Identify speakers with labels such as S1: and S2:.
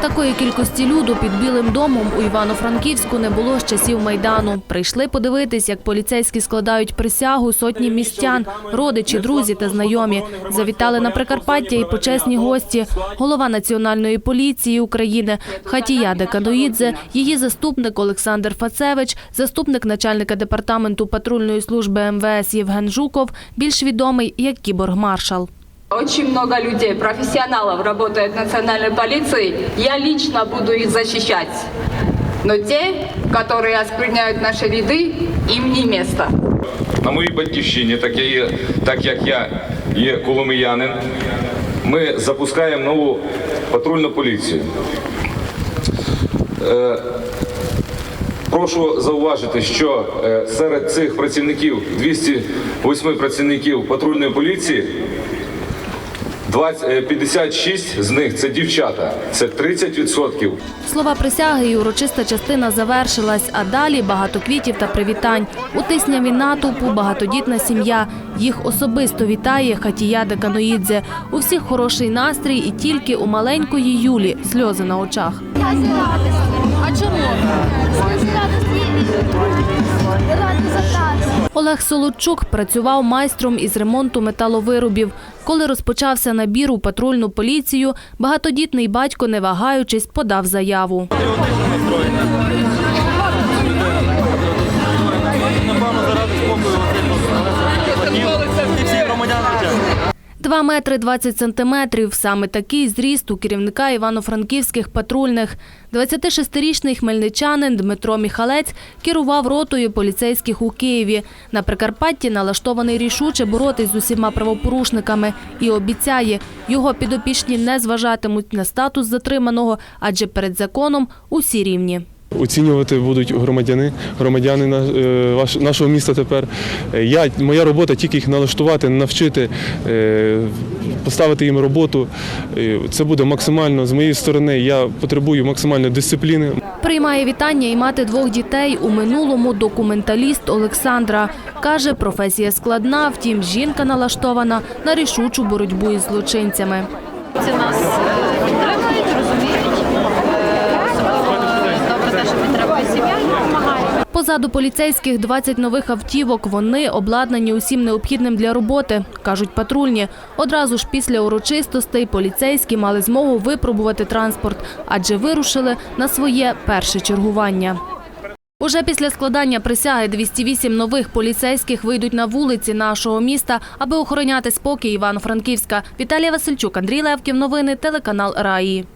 S1: Такої кількості люду під Білим домом у Івано-Франківську не було з часів Майдану. Прийшли подивитись, як поліцейські складають присягу сотні містян, родичі, друзі та знайомі. Завітали на Прикарпаття і почесні гості. Голова Національної поліції України Хатія Деканоїдзе, її заступник Олександр Фацевич, заступник начальника департаменту патрульної служби МВС Євген Жуков, більш відомий як кіборг-маршал.
S2: Очень много людей, профессионалов работает в национальной полиции. Я лично буду их защищать. Но те, которые оскверняют наши ряды, им не место.
S3: На моїй батьківщині, так, я є, так як я є коломиянин, ми запускаємо нову патрульну поліцію. Е, прошу зауважити, що е, серед цих працівників, 208 працівників патрульної поліції, 20, е, 56 з них це дівчата, це 30%.
S1: Слова присяги і урочиста частина завершилась, а далі багато квітів та привітань. У тисняві натовпу багатодітна сім'я. Їх особисто вітає Хатія Деканоїдзе. У всіх хороший настрій і тільки у маленької Юлі сльози на очах.
S4: А чому?
S1: Олег Солодчук працював майстром із ремонту металовиробів. Коли розпочався набір у патрульну поліцію, багатодітний батько, не вагаючись, подав заяву. 2 метри 20 сантиметрів. Саме такий зріст у керівника івано-франківських патрульних. 26-річний хмельничанин Дмитро Міхалець керував ротою поліцейських у Києві. На Прикарпатті налаштований рішуче боротись з усіма правопорушниками і обіцяє, його підопічні не зважатимуть на статус затриманого, адже перед законом усі рівні.
S5: Оцінювати будуть громадяни, громадяни на- е, ваш- нашого міста тепер. Е, Я, моя робота тільки їх налаштувати, навчити, е, поставити їм роботу. Це буде максимально з моєї сторони. Я потребую максимальної дисципліни.
S1: Приймає вітання і мати двох дітей у минулому документаліст Олександра. Каже, професія складна, втім жінка налаштована на рішучу боротьбу із злочинцями.
S6: Це нас
S1: Позаду поліцейських 20 нових автівок. Вони обладнані усім необхідним для роботи, кажуть патрульні. Одразу ж після урочистостей поліцейські мали змогу випробувати транспорт, адже вирушили на своє перше чергування. Уже після складання присяги 208 нових поліцейських вийдуть на вулиці нашого міста, аби охороняти спокій Івано-Франківська. Віталія Васильчук, Андрій Левків. Новини телеканал Раї.